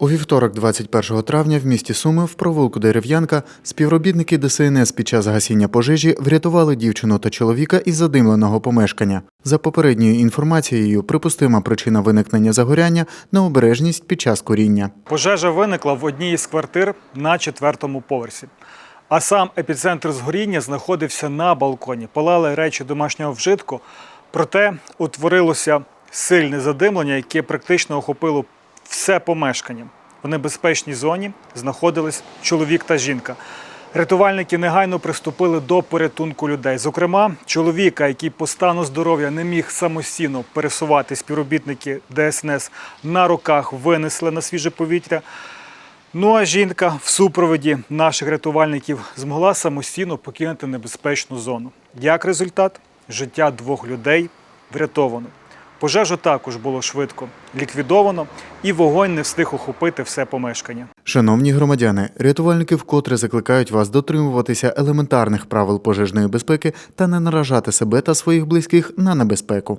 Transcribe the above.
У вівторок, 21 травня, в місті Суми в провулку Дерев'янка співробітники ДСНС під час гасіння пожежі врятували дівчину та чоловіка із задимленого помешкання. За попередньою інформацією, припустима причина виникнення загоряння необережність під час куріння. Пожежа виникла в одній із квартир на четвертому поверсі. А сам епіцентр згоріння знаходився на балконі. Палали речі домашнього вжитку, проте утворилося сильне задимлення, яке практично охопило все помешкання. В небезпечній зоні знаходились чоловік та жінка. Рятувальники негайно приступили до порятунку людей. Зокрема, чоловіка, який по стану здоров'я не міг самостійно пересувати співробітники ДСНС на руках, винесли на свіже повітря. Ну а жінка в супроводі наших рятувальників змогла самостійно покинути небезпечну зону. Як результат, життя двох людей врятовано. Пожежу також було швидко ліквідовано, і вогонь не встиг охопити все помешкання. Шановні громадяни, рятувальники вкотре закликають вас дотримуватися елементарних правил пожежної безпеки та не наражати себе та своїх близьких на небезпеку.